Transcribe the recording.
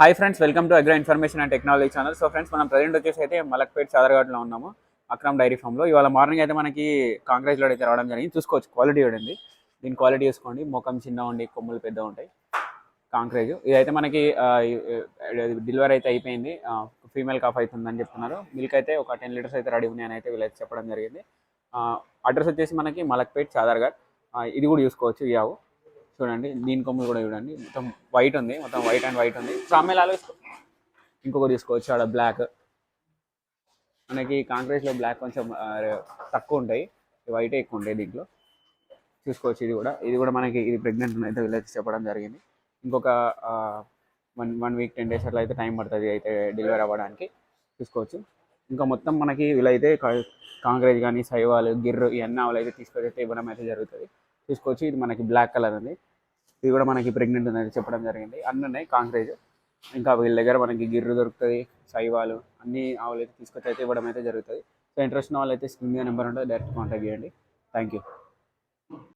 Hi friends welcome to agro information and technology channel so friends మనం present వచ్చేసి అయితే మలక్పేట్ చాదరఘాట్లో ఉన్నాము అక్రమ్ డైరీ ఫామ్లో ఇవాళ మార్నింగ్ అయితే మనకి కాంగ్రెస్లో అయితే రావడం జరిగింది. చూసుకోవచ్చు క్వాలిటీ ఉండింది దీని క్వాలిటీ చూసుకోండి. ముఖం చిన్న ఉండి కొమ్ములు పెద్ద ఉంటాయి. కాంక్రేజ్ ఇదైతే మనకి డెలివరీ అయితే అయిపోయింది. ఫీమేల్ కాఫ్ అవుతుందని చెప్తున్నారు. మిల్క్ అయితే ఒక టెన్ లీటర్స్ అయితే రెడీ ఉన్నాయని అయితే వీళ్ళైతే చెప్పడం జరిగింది. అడ్రస్ వచ్చేసి మనకి మలక్పేట్ చాదర్ఘాట్ ఇది కూడా చూసుకోవచ్చు ఈ ఆవు. చూడండి దీని కొమ్ములు కూడా చూడండి. మొత్తం వైట్ ఉంది మొత్తం వైట్ అండ్ వైట్ ఉంది. సామెలాలో ఇంకొకటి తీసుకోవచ్చు ఆడ బ్లాక్ మనకి కాంక్రీట్లో బ్లాక్ కొంచెం తక్కువ ఉంటాయి. వైట్ ఎక్కువ ఉంటాయి దీంట్లో. చూసుకోవచ్చు ఇది కూడా. ఇది కూడా మనకి ఇది ప్రెగ్నెంట్ అయితే వీళ్ళైతే చెప్పడం జరిగింది. ఇంకొక one one week ten days అట్లా అయితే టైం పడుతుంది అయితే డెలివరీ అవ్వడానికి. చూసుకోవచ్చు. ఇంకా మొత్తం మనకి వీళ్ళైతే కాంక్రీట్ కానీ సైవాలు గిర్రు ఇవన్నీ వాళ్ళు అయితే తీసుకొని అయితే ఇవ్వడం అయితే జరుగుతుంది. చూసుకోవచ్చు ఇది మనకి బ్లాక్ కలర్ ఉంది. ఇది కూడా మనకి ప్రెగ్నెంట్ ఉందని చెప్పడం జరిగింది. అన్నీ ఉన్నాయి కాంక్రేజ్ ఇంకా వీళ్ళ దగ్గర మనకి గిర్రు దొరుకుతుంది సైవాలు అన్ని ఆవులు అయితే తీసుకొచ్చి అయితే ఇవ్వడం అయితే జరుగుతుంది. సో ఇంట్రెస్ట్ ఉన్న వాళ్ళు అయితే స్క్రీన్ మీద నెంబర్ ఉంటుంది డైరెక్ట్ కాంటాక్ట్ చేయండి. Thank you